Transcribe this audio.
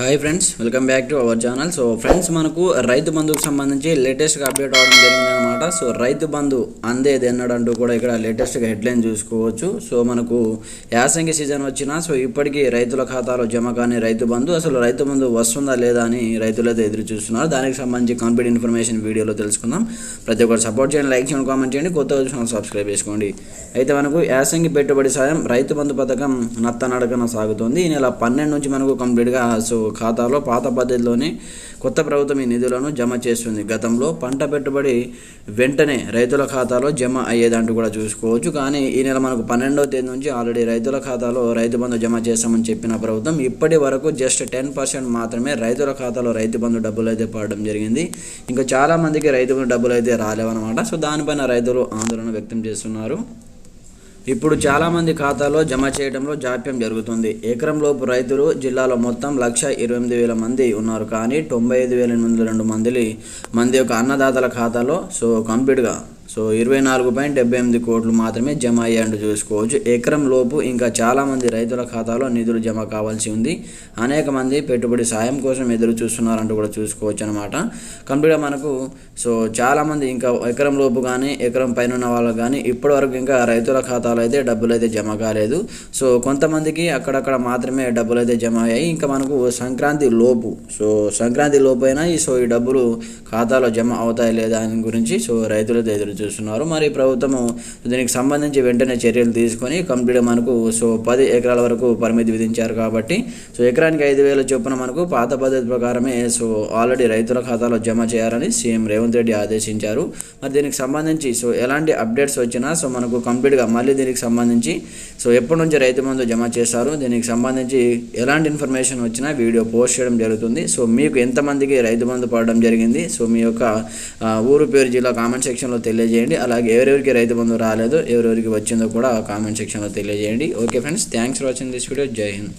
Hi friends welcome back to our channel so friends మనకు రైతు బంధుకు సంబంధించి లేటెస్ట్గా అప్డేట్ అవడం జరిగింది అనమాట సో రైతు బంధు అందేది ఎన్నడంటూ కూడా ఇక్కడ లేటెస్ట్గా హెడ్లైన్ చూసుకోవచ్చు. సో మనకు యాసంగి సీజన్ వచ్చినా సో ఇప్పటికీ రైతుల ఖాతాలో జమ కాని రైతు బంధు అసలు రైతు బంధు వస్తుందా లేదా అని రైతులైతే ఎదురు చూస్తున్నారు. దానికి సంబంధించి కంప్లీట్ ఇన్ఫర్మేషన్ వీడియోలో తెలుసుకుందాం. ప్రతి ఒక్కరు సపోర్ట్ చేయండి లైక్ చేయండి కామెంట్ చేయండి. కొత్త ఛానల్ సబ్స్క్రైబ్ చేసుకోండి. అయితే మనకు యాసంగి పెట్టుబడి సాయం రైతు బంధు పథకం నత్తనడకన సాగుతుంది. ఈ నెల పన్నెండు నుంచి మనకు కంప్లీట్గా సో ఖాతాలో పాత పద్ధతిలోనే కొత్త ప్రభుత్వం ఈ నిధులను జమ చేస్తుంది. గతంలో పంట పెట్టుబడి వెంటనే రైతుల ఖాతాలో జమ అయ్యేదంటూ కూడా చూసుకోవచ్చు. కానీ ఈ నెల మనకు పన్నెండవ తేదీ నుంచి ఆల్రెడీ రైతుల ఖాతాలో రైతు బంధు జమ చేస్తామని చెప్పిన ప్రభుత్వం ఇప్పటి వరకు జస్ట్ టెన్ పర్సెంట్ మాత్రమే రైతుల ఖాతాలో రైతు బంధు డబ్బులు అయితే పడడం జరిగింది. ఇంకా చాలామందికి రైతు బంధు డబ్బులు అయితే రాలేవన్నమాట. సో దానిపైన రైతులు ఆందోళన వ్యక్తం చేస్తున్నారు. ఇప్పుడు చాలామంది ఖాతాలో జమ చేయడంలో జాప్యం జరుగుతుంది. ఎకరంలోపు రైతులు జిల్లాలో మొత్తం లక్ష ఇరవై ఎనిమిది వేల మంది ఉన్నారు. కానీ తొంభై ఐదు వేల ఎనిమిది వందల రెండు మంది మంది యొక్క అన్నదాతల ఖాతాలో సో కంప్లీట్గా సో ఇరవై నాలుగు పాయింట్ డెబ్బై ఎనిమిది కోట్లు మాత్రమే జమ అయ్యాయంటూ చూసుకోవచ్చు. ఎకరం లోపు ఇంకా చాలామంది రైతుల ఖాతాలో నిధులు జమ కావాల్సి ఉంది. అనేక మంది పెట్టుబడి సాయం కోసం ఎదురు చూస్తున్నారంటూ కూడా చూసుకోవచ్చు అనమాట కంప్లీట్గా మనకు సో చాలామంది ఇంకా ఎకరం లోపు కానీ ఎకరం పైన ఉన్న వాళ్ళకి కానీ ఇప్పటివరకు ఇంకా రైతుల ఖాతాలో అయితే డబ్బులు అయితే జమ కాలేదు. సో కొంతమందికి అక్కడక్కడ మాత్రమే డబ్బులు అయితే జమ అయ్యాయి. ఇంకా మనకు సంక్రాంతి లోపు సో సంక్రాంతి లోపు అయినా ఈ సో ఈ డబ్బులు ఖాతాలో జమ అవుతాయి లేదా అని గురించి సో రైతులైతే ఎదురు చూస్తున్నారు. మరి ప్రభుత్వము దీనికి సంబంధించి వెంటనే చర్యలు తీసుకొని కంప్లీట్ మనకు సో పది ఎకరాల వరకు పరిమితి విధించారు కాబట్టి సో ఎకరానికి ఐదు వేల చొప్పున మనకు పాత పద్ధతి ప్రకారమే సో ఆల్రెడీ రైతుల ఖాతాలో జమ చేయాలని సీఎం రేవంత్ రెడ్డి ఆదేశించారు. మరి దీనికి సంబంధించి సో ఎలాంటి అప్డేట్స్ వచ్చినా సో మనకు కంప్లీట్గా మళ్ళీ దీనికి సంబంధించి సో ఎప్పటి నుంచి రైతు మందు జమ చేస్తారు దీనికి సంబంధించి ఎలాంటి ఇన్ఫర్మేషన్ వచ్చినా వీడియో పోస్ట్ చేయడం జరుగుతుంది. సో మీకు ఎంతమందికి రైతు బంధు పడడం జరిగింది? సో మీ యొక్క ఊరు పేరు జిల్లా కామెంట్ సెక్షన్లో తెలియజేయండి. అలాగే ఎవరెవరికి రైతు బంధు రాలేదో ఎవరెవరికి వచ్చిందో కూడా కామెంట్ సెక్షన్లో తెలియజేయండి. Okay friends thanks for watching this video. Jai Hind.